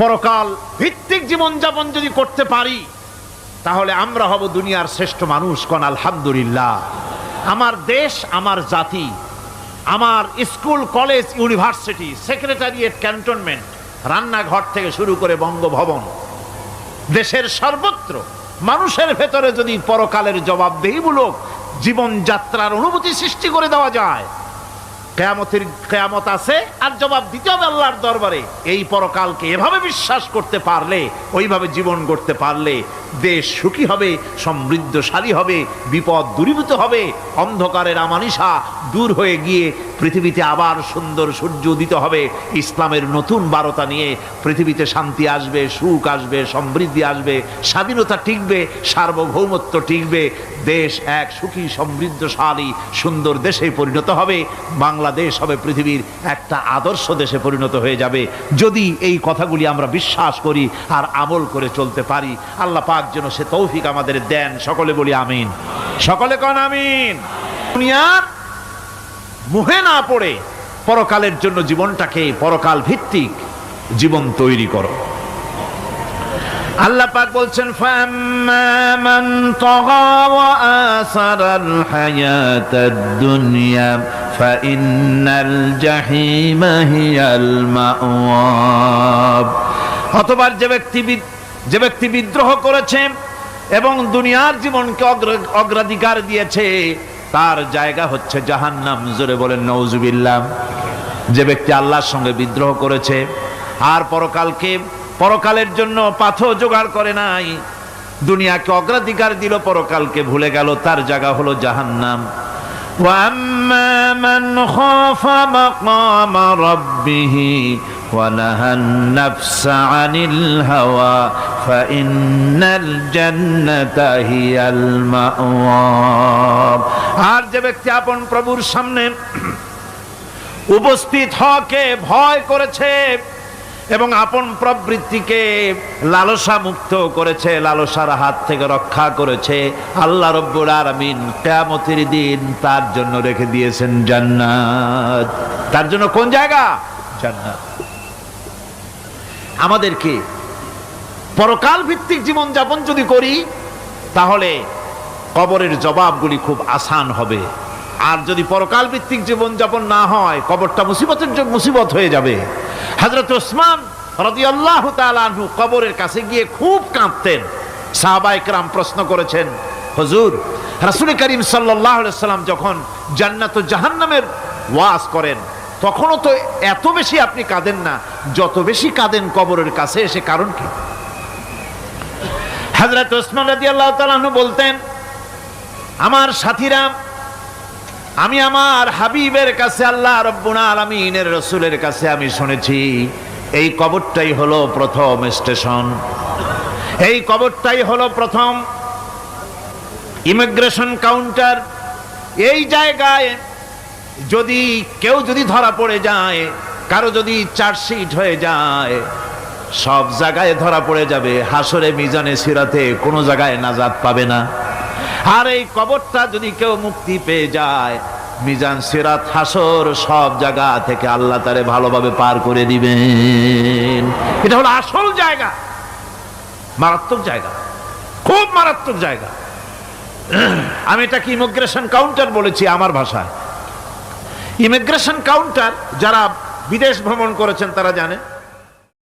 পরকাল ভিত্তিক জীবনযাপন যদি করতে পারি, তাহলে আমরা হব দুনিয়ার শ্রেষ্ঠ মানুষ কোন আলহামদুলিল্লাহ। আমার দেশ, আমার জাতি, আমার school, college, university, secretariat, cantonment, রান্নাঘর থেকে শুরু করে বঙ্গভবন, দেশের সর্বত্র, মানুষের ভেতরে যদি পরকালের জবাবদেহিমূলক জীবনযাত্রার অনুভূতি সৃষ্টি করে দেওয়া যায় কেয়ামতের কেয়ামত আছে আর জবাব দিতে হবে আল্লাহর দরবারে। এই পরকালকে এভাবে বিশ্বাস করতে পারলে, ওইভাবে জীবন করতে পারলে দেশ সুখী হবে, সমৃদ্ধশালী হবে, বিপদ দূরীভূত হবে, অন্ধকারের আমানিশা দূর হয়ে গিয়ে পৃথিবীতে আবার সুন্দর সূর্য উদিত হবে। ইসলামের নতুন বারতা নিয়ে পৃথিবীতে শান্তি আসবে, সুখ আসবে, সমৃদ্ধি আসবে, স্বাধীনতা টিকবে, সার্বভৌমত্ব টিকবে, দেশ এক সুখী, সমৃদ্ধশালী, সুন্দর দেশে পরিণত হবে। বাংলাদেশ হবে পৃথিবীর একটা আদর্শ দেশে পরিণত হয়ে যাবে। যদি এই কথাগুলি আমরা বিশ্বাস করি আর আমল করে চলতে পারি, আল্লাহ পাক যেন সে তৌফিক আমাদের দেন। সকলে বলি আমিন। সকলে কন আমিন। দুনিয়ার মুহে না পড়ে, পরকালের জন্য জীবনটাকে পরকাল ভিত্তিক জীবন তৈরি করো। আল্লাহ পাক বলছেন ফাম্মান দুনিয়া অতবার যে ব্যক্তি যে ব্যক্তি বিদ্রোহ করেছে এবং দুনিয়ার জীবনকে অগ্রাধিকার দিয়েছে তার জায়গা হচ্ছে জাহান্নাম জোরে বলেন নওজুবিল্লাহ যে ব্যক্তি আল্লাহর সঙ্গে বিদ্রোহ করেছে আর পরকালকে পরকালের জন্য পাথর জোগাড় করে নাই দুনিয়াকে অগ্রাধিকার দিল পরকালকে ভুলে গেল তার জায়গা হলো জাহান্নাম وأما من خاف مقام ربه ونهى النفس عن الهوى আর যে ব্যক্তি আপন প্রভুর সামনে উপস্থিত হকে ভয় করেছে এবং আপন প্রবৃত্তিকে লালসা মুক্ত করেছে, লালসার হাত থেকে রক্ষা করেছে, আল্লাহ রব্বুর আরামিন কেমতির দিন তার জন্য রেখে দিয়েছেন জান্নাত। তার জন্য কোন জায়গা? জান্নাত। আমাদেরকে পরকাল ভিত্তিক জীবন যাপন যদি করি, তাহলে কবরের জবাবগুলি খুব আসান হবে। আর যদি পরকাল ভিত্তিক জীবন যাপন না হয়, কবরটা মুসিবতের জন্য মুসিবত হয়ে যাবে। হজরত ওসমান রাদিয়াল্লাহু তাআলা আনহু কবরের কাছে গিয়ে খুব কাঁদতেন। সাহাবায়ে কেরাম প্রশ্ন করেছেন, হুজুর, রাসূল করিম আলাইহি সাল্লাম যখন জান্নাত জাহান্নামের ওয়াজ করেন, তখনও তো এত বেশি আপনি কাঁদেন না। যত বেশি কাঁদেন কবরের কাছে এসে কারণ কি? হজরত ওসমান রাজি আল্লাহ তালু বলতেন, আমার সাথীরা, আমি আমার হাবিবের কাছে আল্লাহ রব্বুল আলমিনের রসুলের কাছে আমি শুনেছি, এই কবরটাই হলো প্রথম স্টেশন। এই কবরটাই হলো প্রথম ইমিগ্রেশন কাউন্টার। এই জায়গায় যদি কেউ যদি ধরা পড়ে যায়, কারও যদি চার্জশিট হয়ে যায় সব জায়গায় ধরা পড়ে যাবে। হাসরে মিজানে সিরাতে কোনো জায়গায় নাজাত পাবে না। আর এই কবরটা যদি কেউ মুক্তি পেয়ে যায়, মিজান সিরাত হাসর সব জায়গা থেকে আল্লাহ তারে ভালোভাবে পার করে দিবেন। এটা হলো আসল জায়গা। মারাত্মক জায়গা। খুব মারাত্মক জায়গা। আমি এটাকে ইমিগ্রেশন কাউন্টার বলেছি আমার ভাষায়? ইমিগ্রেশন কাউন্টার যারা বিদেশ ভ্রমণ করেছেন তারা জানেন?